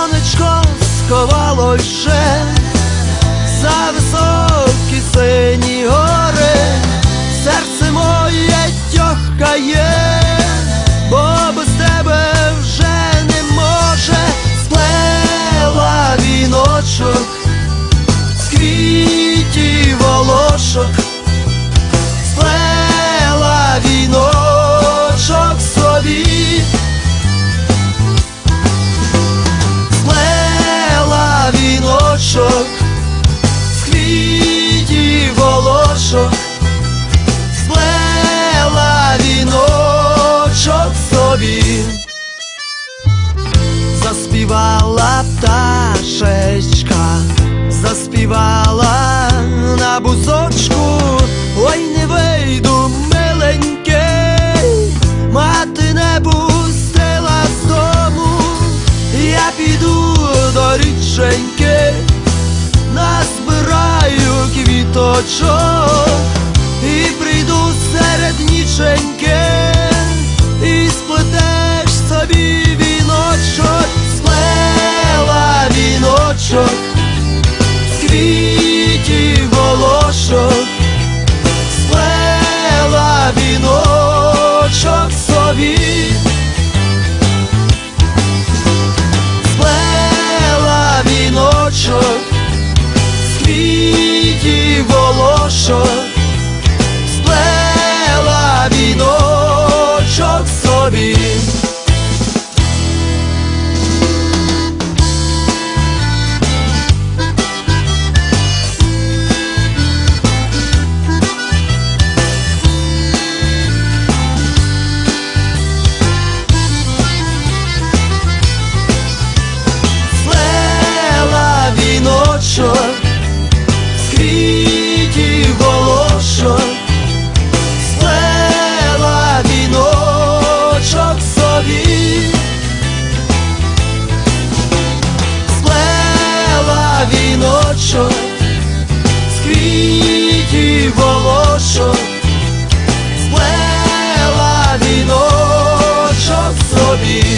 сонечко сховало ще за високі заспівала пташечка, заспівала на бузочку, ой не вийду миленький, мати не пустила з дому, я піду до річеньки, назбираю квіточок хорошо, в волошо, сплела віночок собі, сплела віночок, з волошо, волошок, віночок собі.